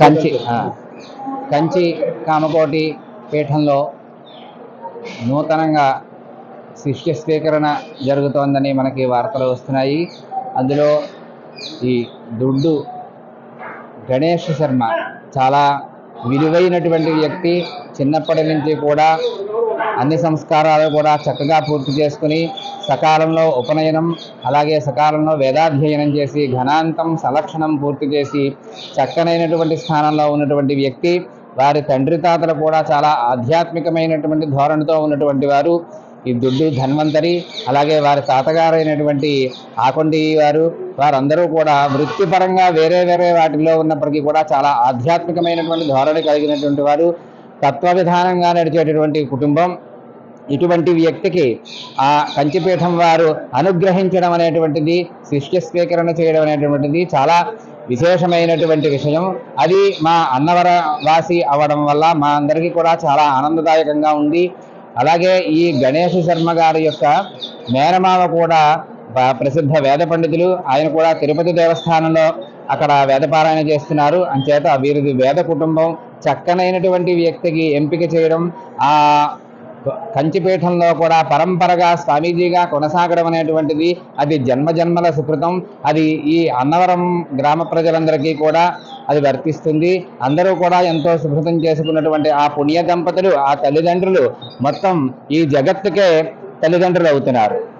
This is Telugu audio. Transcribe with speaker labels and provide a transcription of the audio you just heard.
Speaker 1: కంచి కంచి కామకోటి పీఠంలో నూతనంగా శిష్య స్వీకరణ జరుగుతోందని మనకి వార్తలు వస్తున్నాయి. అందులో ఈ దుడ్డు గణేష్ శర్మ చాలా విలువైనటువంటి వ్యక్తి. చిన్నప్పటి నుంచి కూడా అన్ని సంస్కారాలు కూడా చక్కగా పూర్తి చేసుకుని సకాలంలో ఉపనయనం అలాగే సకాలంలో వేదాధ్యయనం చేసి ఘనాంతం సలక్షణం పూర్తి చేసి చక్కనైనటువంటి స్థానంలో ఉన్నటువంటి వ్యక్తి వారి తండ్రి తాతలు కూడా చాలా ఆధ్యాత్మికమైనటువంటి ధోరణితో ఉన్నటువంటి వారు. ఈ దుడ్డు ధన్వంతరి అలాగే వారి తాతగారైనటువంటి ఆకొండి వారు వారందరూ కూడా వృత్తిపరంగా వేరే వేరే వాటిలో ఉన్నప్పటికీ కూడా చాలా ఆధ్యాత్మికమైనటువంటి ధోరణి కలిగినటువంటి వారు. తత్వ విధానంగా నడిచేటటువంటి కుటుంబం ఇటువంటి వ్యక్తికి ఆ కంచిపీఠం వారు అనుగ్రహించడం అనేటువంటిది శిష్య స్వీకరణ చేయడం అనేటువంటిది చాలా విశేషమైనటువంటి విషయం. అది మా అన్నవర వాసి అవడం వల్ల మా అందరికీ కూడా చాలా ఆనందదాయకంగా ఉంది. అలాగే ఈ గణేష్ శర్మ గారి యొక్క మేనమామ కూడా ప్రసిద్ధ వేద పండితులు. ఆయన కూడా తిరుపతి దేవస్థానంలో అక్కడ వేదపారాయణ చేస్తున్నారు. అంచేత వీరిది వేద కుటుంబం చక్కనైనటువంటి వ్యక్తికి ఎంపిక చేయడం ఆ కంచిపీఠంలో కూడా పరంపరగా స్వామీజీగా కొనసాగడం అనేటువంటిది అది జన్మ జన్మల సుకృతం. అది ఈ అన్నవరం గ్రామ ప్రజలందరికీ కూడా అది వర్తిస్తుంది. అందరూ కూడా ఎంతో సుకృతం చేసుకున్నటువంటి ఆ పుణ్య దంపతులు ఆ తల్లిదండ్రులు మొత్తం ఈ జగత్తుకే తల్లిదండ్రులు అవుతున్నారు.